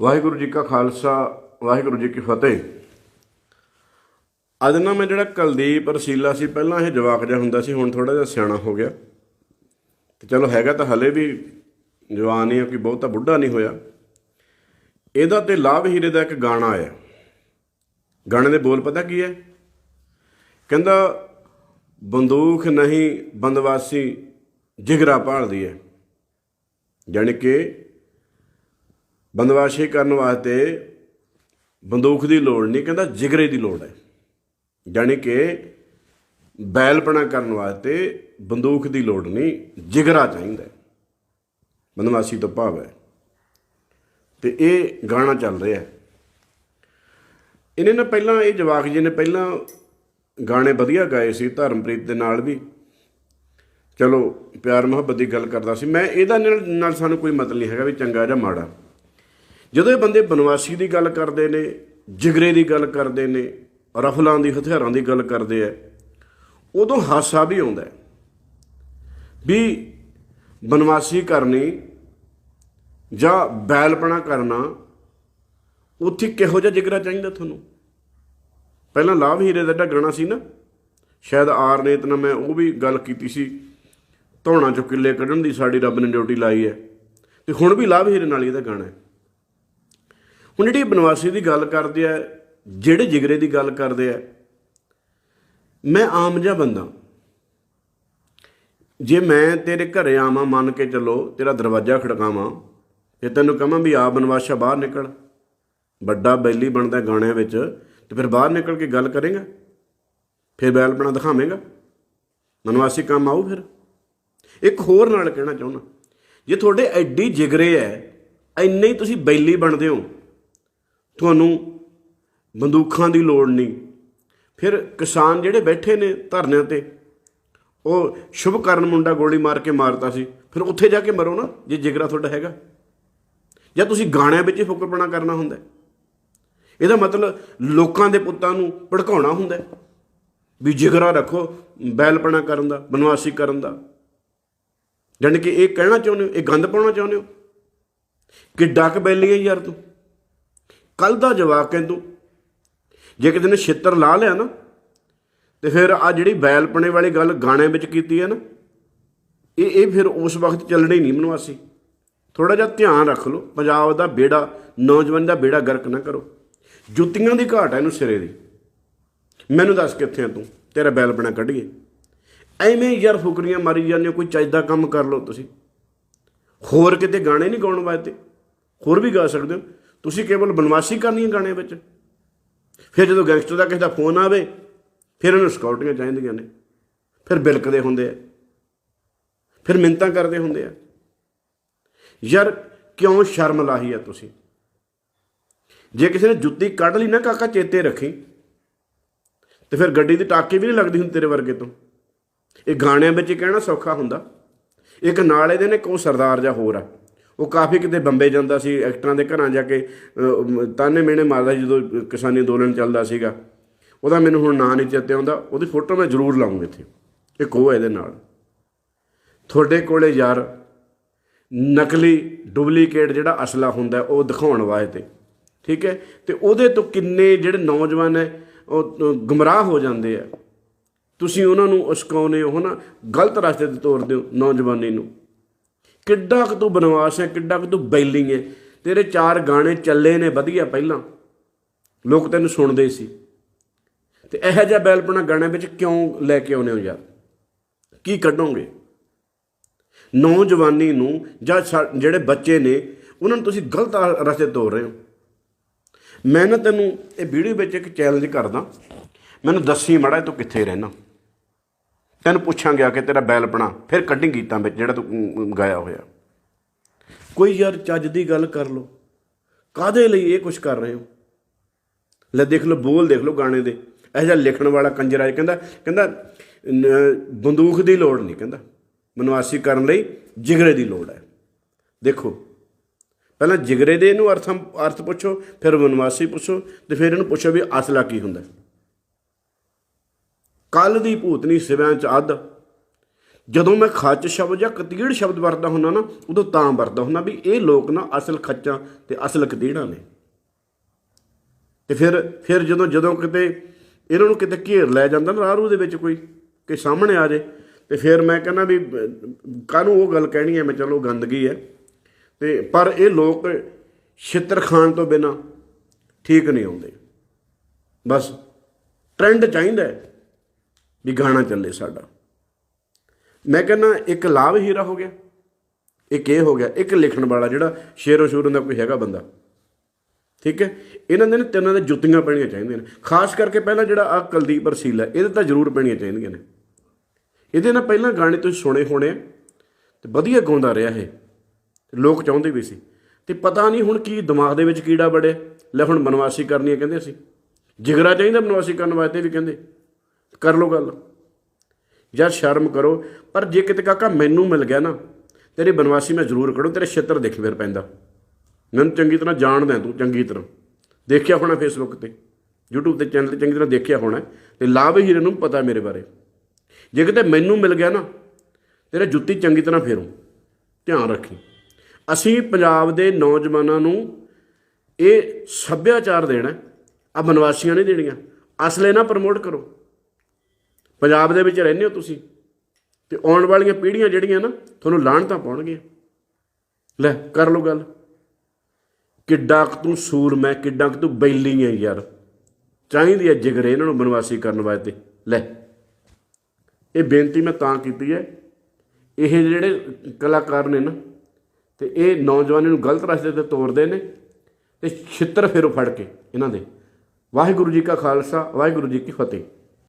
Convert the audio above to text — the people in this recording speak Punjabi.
ਵਾਹਿਗੁਰੂ ਜੀ ਕਾ ਖਾਲਸਾ, ਵਾਹਿਗੁਰੂ ਜੀ ਕੀ ਫਤਿਹ। ਅੱਜ ਨਾ ਮੈਂ ਜਿਹੜਾ ਕੁਲਦੀਪ ਰਸੀਲਾ ਸੀ, ਪਹਿਲਾਂ ਇਹ ਜਵਾਕ ਜਿਹਾ ਹੁੰਦਾ ਸੀ, ਹੁਣ ਥੋੜਾ ਜਿਹਾ ਸਿਆਣਾ ਹੋ ਗਿਆ। ਤੇ ਚਲੋ ਹੈਗਾ ਤਾਂ ਹਲੇ ਵੀ ਜਵਾਨ ਹੀ ਆ ਕਿ ਬਹੁਤਾ ਬੁੱਢਾ ਨਹੀਂ ਹੋਇਆ। ਇਹਦਾ ਤੇ ਲਾਭ ਹੀਰੇ ਦਾ ਇੱਕ ਗਾਣਾ ਆਇਆ। ਗਾਣੇ ਦੇ ਬੋਲ ਪਤਾ ਕੀ ਹੈ? ਕਹਿੰਦਾ ਬੰਦੂਕ ਨਹੀਂ ਬੰਦਵਾਸੀ, ਜਿਗਰਾ ਭਾਲਦੀ ਹੈ। ਜਾਣੀ ਕਿ ਬੰਦਵਾਸ਼ੀ ਕਰਨ ਵਾਸਤੇ ਬੰਦੂਕ ਦੀ ਲੋੜ ਨਹੀਂ, ਕਹਿੰਦਾ ਜਿਗਰੇ ਦੀ ਲੋੜ ਹੈ। ਜਾਣੀ ਕਿ ਬੈਲਪਣਾ ਕਰਨ ਵਾਸਤੇ ਬੰਦੂਕ ਦੀ ਲੋੜ ਨਹੀਂ, ਜਿਗਰਾ ਚਾਹੀਦਾ ਹੈ। ਬੰਦਵਾਸੀ ਤੋਂ ਭਾਵ ਹੈ। ਤੇ ਇਹ ਗਾਣਾ ਚੱਲ ਰਿਹਾ ਇਹਨੇ ਨਾ ਪਹਿਲਾਂ, ਇਹ ਜਵਾਕ ਜੀ ਨੇ ਪਹਿਲਾਂ ਗਾਣੇ ਵਧੀਆ ਗਾਏ ਸੀ, ਧਰਮਪ੍ਰੀਤ ਦੇ ਨਾਲ ਵੀ। ਚਲੋ, ਪਿਆਰ ਮੁਹੱਬਤ ਦੀ ਗੱਲ ਕਰਦਾ ਸੀ। ਮੈਂ ਇਹਦਾ ਨਾਲ ਨਾਲ ਸਾਨੂੰ ਕੋਈ ਮਤਲਬ ਨਹੀਂ ਹੈਗਾ ਵੀ ਚੰਗਾ ਜਾਂ ਮਾੜਾ। ਜਦੋਂ ਇਹ ਬੰਦੇ ਬਨਵਾਸੀ ਦੀ ਗੱਲ ਕਰਦੇ ਨੇ, ਜਿਗਰੇ ਦੀ ਗੱਲ ਕਰਦੇ ਨੇ, ਰਫਲਾਂ ਦੀ, ਹਥਿਆਰਾਂ ਦੀ ਗੱਲ ਕਰਦੇ ਆ ਉਦੋਂ ਹਾਸਾ ਵੀ ਆਉਂਦਾ ਵੀ ਬਨਵਾਸੀ ਕਰਨੀ ਜਾਂ ਬੈਲਪਣਾ ਕਰਨਾ, ਉੱਥੇ ਕਿਹੋ ਜਿਹਾ ਜਿਗਰਾ ਚਾਹੀਦਾ ਤੁਹਾਨੂੰ? ਪਹਿਲਾਂ ਲਾਭ ਹੀਰੇ ਦਾ ਜਿਹੜਾ ਗਾਣਾ ਸੀ ਨਾ, ਸ਼ਾਇਦ ਆਰ ਨੇ ਇਤਨਾ ਮੈਂ ਉਹ ਵੀ ਗੱਲ ਕੀਤੀ ਸੀ, ਧੌਣਾ ਚੋਂ ਕਿੱਲੇ ਕੱਢਣ ਦੀ ਸਾਡੀ ਰੱਬ ਨੇ ਡਿਊਟੀ ਲਾਈ ਹੈ ਤੇ ਹੁਣ ਵੀ ਲਾਭ ਹੀਰੇ ਨਾਲ ਹੀ ਇਹਦਾ ਗਾਣਾ ਹੈ ਹੁਣ ਜਿਹੜੀ ਬਨਵਾਸੀ ਦੀ ਗੱਲ ਕਰਦੇ ਆ, ਜਿਹੜੇ ਜਿਗਰੇ ਦੀ ਗੱਲ ਕਰਦੇ ਆ, ਮੈਂ ਆਮ ਜਿਹਾ ਬੰਦਾ। ਜੇ ਮੈਂ ਤੇਰੇ ਘਰੇ ਆਵਾਂ, ਮੰਨ ਕੇ ਚੱਲੋ, ਤੇਰਾ ਦਰਵਾਜ਼ਾ ਖੜਕਾਵਾਂ, ਤੇ ਤੈਨੂੰ ਕਹਾਂ ਵੀ ਆ ਬਨਵਾਸ਼ਾ ਬਾਹਰ ਨਿਕਲ। ਵੱਡਾ ਬੈਲੀ ਬਣਦਾ ਗਾਣਿਆਂ ਵਿੱਚ, ਤੇ ਫਿਰ ਬਾਹਰ ਨਿਕਲ ਕੇ ਗੱਲ ਕਰੇਗਾ? ਫਿਰ ਬੈਲ ਬਣਾ ਦਿਖਾਵੇਂਗਾ? ਬਨਵਾਸੀ ਕੰਮ ਆਊ ਫਿਰ। ਇੱਕ ਹੋਰ ਨਾਲ ਕਹਿਣਾ ਚਾਹੁੰਦਾ, ਜੇ ਤੁਹਾਡੇ ਐਡੀ ਜਿਗਰੇ ਐ ਇੰਨੇ ਹੀ ਤੁਸੀਂ ਬੈਲੀ ਬਣਦੇ ਹੋ ਤੁਹਾਨੂੰ ਬੰਦੂਕਾਂ ਦੀ ਲੋੜ ਨਹੀਂ। ਫਿਰ ਕਿਸਾਨ ਜਿਹੜੇ ਬੈਠੇ ਨੇ ਧਰਨਿਆਂ ਤੇ, ਉਹ ਸ਼ੁਭ ਕਰਨ ਮੁੰਡਾ ਗੋਲੀ ਮਾਰ ਕੇ ਮਾਰਤਾ ਸੀ। ਫਿਰ ਉੱਥੇ ਜਾ ਕੇ ਮਰੋ ਨਾ, ਜੇ ਜਿਗਰਾ ਤੁਹਾਡਾ ਹੈਗਾ। ਜਾਂ ਤੁਸੀਂ ਗਾਣਿਆਂ ਵਿੱਚ ਹੀ ਫੁਕਰਪਣਾ ਕਰਨਾ ਹੁੰਦਾ ਇਹਦਾ ਮਤਲਬ ਲੋਕਾਂ ਦੇ ਪੁੱਤਾਂ ਨੂੰ ਭੜਕਾਉਣਾ ਹੁੰਦਾ ਵੀ ਜਿਗਰਾ ਰੱਖੋ, ਬੈਲਪਣਾ ਕਰਨ ਦਾ, ਬਨਵਾਸੀ ਕਰਨ ਦਾ। ਜਾਣੀ ਕਿ ਇਹ ਕਹਿਣਾ ਚਾਹੁੰਦੇ ਹੋ, ਇਹ ਗੰਦ ਪਾਉਣਾ ਚਾਹੁੰਦੇ ਹੋ? ਕਿ ਡੱਕ ਬੈਲੀ ਹੈ ਯਾਰ ਤੂੰ। ਕੱਲ ਦਾ ਜਵਾਕ ਹੈ ਤੂੰ। ਜੇ ਕਿਤੇ ਨੇ ਛਿੱਤਰ ਲਾ ਲਿਆ ਨਾ, ਤੇ ਫਿਰ ਆ ਜਿਹੜੀ ਬੈਲਪਣੇ ਵਾਲੀ ਗੱਲ ਗਾਣੇ ਵਿੱਚ ਕੀਤੀ ਹੈ ਨਾ, ਇਹ ਇਹ ਫਿਰ ਉਸ ਵਕਤ ਚੱਲਣੀ ਨਹੀਂ ਮਨਵਾਸੀ ਥੋੜਾ ਜਿਹਾ ਧਿਆਨ ਰੱਖ ਲਓ, ਪੰਜਾਬ ਦਾ ਬੇੜਾ, ਨੌਜਵਾਨ ਦਾ ਬੇੜਾ ਗਰਕ ਨਾ ਕਰੋ। ਜੁੱਤੀਆਂ ਦੀ ਘਾਟ ਹੈ ਇਹਨੂੰ ਸਿਰੇ ਦੀ। ਮੈਨੂੰ ਦੱਸ ਕਿੱਥੇ ਆ ਤੂੰ, ਤੇਰਾ ਬੈਲਪਣਾ ਕੱਢੀਏ। ਐਵੇਂ ਯਾਰ ਫੁਕਰੀਆਂ ਮਾਰੀ ਜਾਂਦੇ ਹੋ, ਕੋਈ ਚਾਹੀਦਾ ਕੰਮ ਕਰ ਲਓ ਤੁਸੀਂ। ਹੋਰ ਕਿਤੇ ਗਾਣੇ ਨਹੀਂ ਗਾਉਣ ਵਾਸਤੇ? ਹੋਰ ਵੀ ਗਾ ਸਕਦੇ ਹੋ? ਤੁਸੀਂ ਕੇਵਲ ਬਨਵਾਸੀ ਕਰਨੀ ਹੈ ਗਾਣੇ ਵਿੱਚ। ਫਿਰ ਜਦੋਂ ਗੈਂਗਸਟਰ ਦਾ ਕਿਸੇ ਦਾ ਫੋਨ ਆਵੇ, ਫਿਰ ਉਹਨੂੰ ਸਕਾਊਟੀਆਂ ਚਾਹੀਦੀਆਂ ਨੇ। ਫਿਰ ਬਿਲਕਦੇ ਹੁੰਦੇ ਆ। ਫਿਰ ਮਿੰਤਾਂ ਕਰਦੇ ਹੁੰਦੇ ਆ। ਯਾਰ, ਕਿਉਂ ਸ਼ਰਮ ਲਾਹੀ ਆ ਤੁਸੀਂ? ਜੇ ਕਿਸੇ ਨੇ ਜੁੱਤੀ ਕੱਢ ਲਈ ਨਾ, ਕਾਕਾ ਚੇਤੇ ਰੱਖੀ। ਤੇ ਫਿਰ ਗੱਡੀ ਦੀ ਟਾਕੀ ਵੀ ਨਹੀਂ ਲੱਗਦੀ ਹੁੰਦੀ ਤੇਰੇ ਵਰਗੇ ਤੋਂ। ਇਹ ਗਾਣਿਆਂ ਵਿੱਚ ਕਹਿਣਾ ਸੌਖਾ ਹੁੰਦਾ। ਇੱਕ ਨਾਲੇ ਦੇ ਨੇ ਕੋ ਸਰਦਾਰ ਜਾਂ ਹੋਰ ਆ। ਉਹ ਕਾਫੀ ਕਿਤੇ ਬੰਬੇ ਜਾਂਦਾ ਸੀ, ਐਕਟਰਾਂ ਦੇ ਘਰਾਂ ਜਾ ਕੇ ਤਾਨੇ ਮੇਣੇ ਮਾਰਦਾ ਜਦੋਂ ਕਿਸਾਨੀ ਅੰਦੋਲਨ ਚੱਲਦਾ ਸੀਗਾ। ਉਹਦਾ ਮੈਨੂੰ ਹੁਣ ਨਾਂ ਨਹੀਂ ਚੇਤੇ ਆਉਂਦਾ, ਉਹਦੀ ਫੋਟੋ ਮੈਂ ਜ਼ਰੂਰ ਲਾਉਂਗਾ ਇੱਥੇ, ਇੱਕ ਉਹ ਇਹਦੇ ਨਾਲ। ਤੁਹਾਡੇ ਕੋਲੇ ਯਾਰ ਨਕਲੀ ਡੁਪਲੀਕੇਟ ਜਿਹੜਾ ਅਸਲਾ ਹੁੰਦਾ, ਉਹ ਦਿਖਾਉਣ ਵਾਸਤੇ, ਠੀਕ ਹੈ? ਤੇ ਉਹਦੇ ਤੋਂ ਕਿੰਨੇ ਜਿਹੜੇ ਨੌਜਵਾਨ ਹੈ, ਉਹ ਗਮਰਾਹ ਹੋ ਜਾਂਦੇ ਆ। ਤੁਸੀਂ ਉਹਨਾਂ ਨੂੰ ਉਸਕਾਉਨੇ ਹੋ ਨਾ, ਗਲਤ ਰਸਤੇ ਤੇ ਤੋਰਦੇ ਹੋ ਨੌਜਵਾਨੀ ਨੂੰ। ਕਿੱਡਾ ਕੁ ਤੂੰ ਬਨਵਾਸ ਹੈ, ਕਿੱਡਾ ਕੁ ਤੂੰ ਬੈਲੀ ਹੈ। ਤੇਰੇ ਚਾਰ ਗਾਣੇ ਚੱਲੇ ਨੇ ਵਧੀਆ ਪਹਿਲਾਂ। ਲੋਕ ਤੈਨੂੰ ਸੁਣਦੇ ਸੀ। ਤੇ ਇਹੋ ਜਿਹਾ ਬੈਲਪਣਾ ਗਾਣੇ ਵਿੱਚ ਕਿਉਂ ਲੈ ਕੇ ਆਉਨੇ ਹੋ ਯਾਰ? ਕੀ ਕੱਢੋਗੇ? ਨੌਜਵਾਨੀ ਨੂੰ ਜਾਂ ਸਾ- ਜਿਹੜੇ ਬੱਚੇ ਨੇ, ਉਹਨਾਂ ਨੂੰ ਤੁਸੀਂ ਗਲਤ ਰਸਤੇ ਤੋਰ ਰਹੇ ਹੋ। ਮੈਂ ਨਾ ਤੈਨੂੰ ਇਹ ਵੀਡੀਓ ਵਿੱਚ ਇੱਕ ਚੈਲੰਜ ਕਰਦਾ। ਮੈਨੂੰ ਦੱਸੀ ਮੜਾ, ਤੂੰ ਕਿੱਥੇ ਰਹਿਣਾ? ਤੈਨੂੰ ਪੁੱਛਾਂ ਗਿਆ ਕਿ ਤੇਰਾ ਬੈਲਪਣਾ ਫਿਰ ਕੱਢੀ ਗੀਤਾਂ ਵਿੱਚ ਜਿਹੜਾ ਤੂੰ ਗਾਇਆ ਹੋਇਆ। ਕੋਈ ਯਾਰ ਚੱਜ ਦੀ ਗੱਲ ਕਰ ਲੋ ਕਾਦੇ ਲਈ ਇਹ ਕੁਝ ਕਰ ਰਹੇ ਹੋ? ਲੈ ਦੇਖ ਲਓ ਬੋਲ ਦੇਖ ਲਓ ਗਾਣੇ ਦੇ। ਇਹ ਜਿਹਾ ਲਿਖਣ ਵਾਲਾ ਕੰਜਰਾ ਹੈ, ਕਹਿੰਦਾ ਕਹਿੰਦਾ ਬੰਦੂਕ ਦੀ ਲੋੜ ਨਹੀਂ ਕਹਿੰਦਾ। ਮਨਵਾਸੀ ਕਰਨ ਲਈ ਜਿਗਰੇ ਦੀ ਲੋੜ ਹੈ। ਦੇਖੋ ਪਹਿਲਾਂ ਜਿਗਰੇ ਦੇ ਇਹਨੂੰ ਅਰਥ ਅਰਥ ਪੁੱਛੋ ਫਿਰ ਮਨਵਾਸੀ ਪੁੱਛੋ ਤੇ ਫਿਰ ਇਹਨੂੰ ਪੁੱਛੋ ਵੀ ਅਸਲਾ ਕੀ ਹੁੰਦਾ। ਕੱਲ ਦੀ ਭੂਤਨੀ ਸਿਵਿਆਂ ਚ ਅੱਧ। ਜਦੋਂ ਮੈਂ ਖੱਚ ਸ਼ਬਦ ਜਾਂ ਕਤੀੜ ਸ਼ਬਦ ਵਰਤਦਾ ਹੁੰਦਾ ਨਾ, ਉਦੋਂ ਤਾਂ ਵਰਤਦਾ ਹੁੰਦਾ ਵੀ ਇਹ ਲੋਕ ਨਾ ਅਸਲ ਖੱਚਾਂ ਤੇ ਅਸਲ ਕਤੀੜਾਂ ਨੇ। ਤੇ ਫਿਰ ਫਿਰ ਜਦੋਂ ਜਦੋਂ ਕਿਤੇ ਇਹਨਾਂ ਨੂੰ ਕਿਤੇ ਘੇਰ ਲੈ ਜਾਂਦਾ ਨਾ ਰਾਰੂ ਦੇ ਵਿੱਚ ਕੋਈ, ਕਿ ਸਾਹਮਣੇ ਆ ਜੇ, ਤੇ ਫਿਰ ਮੈਂ ਕਹਿੰਦਾ ਵੀ ਕਾਹਨੂੰ ਉਹ ਗੱਲ ਕਹਿਣੀ ਹੈ, ਮੈਂ ਚਲੋ ਗੰਦਗੀ ਹੈ। ਤੇ ਪਰ ਇਹ ਲੋਕ ਛਿੱਤਰ ਖਾਣ ਤੋਂ ਬਿਨਾ ਠੀਕ ਨਹੀਂ ਆਉਂਦੇ। ਬਸ ਟ੍ਰੈਂਡ ਚਾਹੀਦਾ ਵੀ ਗਾਣਾ ਚੱਲੇ ਸਾਡਾ। ਮੈਂ ਕਹਿੰਦਾ, ਇੱਕ ਲਾਭ ਹੀਰਾ ਹੋ ਗਿਆ, ਇੱਕ ਇਹ ਹੋ ਗਿਆ, ਇੱਕ ਲਿਖਣ ਵਾਲਾ ਜਿਹੜਾ ਸ਼ੇਰੋ ਸ਼ੂਰਨ ਦਾ ਕੋਈ ਹੈਗਾ ਬੰਦਾ। ਠੀਕ ਹੈ? ਇਹਨਾਂ ਦੇ ਨਾ ਤਿੰਨਾਂ ਦੇ ਜੁੱਤੀਆਂ ਪੈਣੀਆਂ ਚਾਹੀਦੀਆਂ ਨੇ। ਖਾਸ ਕਰਕੇ ਪਹਿਲਾਂ ਜਿਹੜਾ ਆ ਕੁਲਦੀਪ ਰਸੀਲਾ ਇਹਦੇ ਤਾਂ ਜ਼ਰੂਰ ਪੈਣੀਆਂ ਚਾਹੀਦੀਆਂ ਨੇ। ਇਹਦੇ ਨਾਲ ਪਹਿਲਾਂ ਗਾਣੇ ਤੁਸੀਂ ਸੁਣੇ ਹੋਣੇ ਆ, ਤੇ ਵਧੀਆ ਗਾਉਂਦਾ ਰਿਹਾ ਇਹ। ਲੋਕ ਚਾਹੁੰਦੇ ਵੀ ਸੀ। ਤੇ ਪਤਾ ਨਹੀਂ ਹੁਣ ਕੀ ਦਿਮਾਗ ਦੇ ਵਿੱਚ ਕੀੜਾ ਬੜਿਆ ਲੈ ਹੁਣ ਬਨਵਾਸੀ ਕਰਨੀ ਹੈ ਕਹਿੰਦੇ ਅਸੀਂ। ਜਿਗਰਾ ਚਾਹੀਦਾ ਬਨਵਾਸੀ ਕਰਨ ਵਾਸਤੇ ਵੀ ਕਹਿੰਦੇ। ਕਰ ਲੋ ਗੱਲ। ਯਾਰ ਸ਼ਰਮ ਕਰੋ, ਪਰ ਜੇ ਕਿਤੇ ਕਾਕਾ ਮੈਨੂੰ ਮਿਲ ਗਿਆ ਨਾ, ਤੇਰੀ ਬਨਵਾਸੀ ਮੈਂ ਜ਼ਰੂਰ ਕਰੂੰ ਤੇਰੇ ਛਿੱਤਰ ਦੇਖ ਫਿਰ ਪੈਂਦਾ। ਮੈਨੂੰ ਚੰਗੀ ਤਰ੍ਹਾਂ ਜਾਣਦਾ ਤੂੰ, ਚੰਗੀ ਤਰ੍ਹਾਂ। ਦੇਖਿਆ ਹੋਣਾ ਫੇਸਬੁੱਕ ਤੇ, YouTube ਤੇ ਚੈਨਲ ਤੇ ਚੰਗੀ ਤਰ੍ਹਾਂ ਦੇਖਿਆ ਹੋਣਾ, ਤੇ ਲਾਭ ਹੀਰੇ ਨੂੰ ਪਤਾ ਮੇਰੇ ਬਾਰੇ। ਜੇ ਕਿਤੇ ਮੈਨੂੰ ਮਿਲ ਗਿਆ ਨਾ, ਤੇਰੇ ਜੁੱਤੀ ਚੰਗੀ ਤਰ੍ਹਾਂ ਫੇਰੂ। ਧਿਆਨ ਰੱਖੀ। ਅਸੀਂ ਪੰਜਾਬ ਦੇ ਨੌਜਵਾਨਾਂ ਨੂੰ ਇਹ ਸੱਭਿਆਚਾਰ ਦੇਣਾ ਆ ਬਨਵਾਸੀਆਂ ਨਹੀਂ ਦੇਣੀਆਂ। ਅਸਲੇ ਨਾ ਪ੍ਰਮੋਟ ਕਰੋ। ਪੰਜਾਬ ਦੇ ਵਿੱਚ ਰਹਿੰਦੇ ਹੋ ਤੁਸੀਂ, ਤੇ ਆਉਣ ਵਾਲੀਆਂ ਪੀੜ੍ਹੀਆਂ ਜਿਹੜੀਆਂ ਨਾ, ਤੁਹਾਨੂੰ ਲਾਹਣਤਾਂ ਪਾਉਣਗੀਆਂ। ਲੈ, ਕਰ ਲਓ ਗੱਲ। ਕਿੱਡਾ ਕੁ ਤੂੰ ਸੂਰ ਮੈਂ, ਕਿੱਡਾ ਕੁ ਤੂੰ ਬੈਲੀ ਹੈ ਯਾਰ। ਚਾਹੀਦੀ ਹੈ ਜਿਗਰੇ ਇਹਨਾਂ ਨੂੰ ਬਨਵਾਸੀ ਕਰਨ ਵਾਸਤੇ। ਲੈ, ਇਹ ਬੇਨਤੀ ਮੈਂ ਤਾਂ ਕੀਤੀ ਹੈ। ਇਹ ਜਿਹੜੇ ਕਲਾਕਾਰ ਨੇ ਨਾ, ਤੇ ਇਹ ਨੌਜਵਾਨਾਂ ਨੂੰ ਗਲਤ ਰਸਤੇ ਤੇ ਤੋਰਦੇ ਨੇ, ਤੇ ਛਿੱਤਰ ਫੇਰੋ ਫੜ ਕੇ ਇਹਨਾਂ ਦੇ। ਵਾਹਿਗੁਰੂ ਜੀ ਕਾ ਖਾਲਸਾ, ਵਾਹਿਗੁਰੂ ਜੀ ਕੀ ਫਤਿਹ।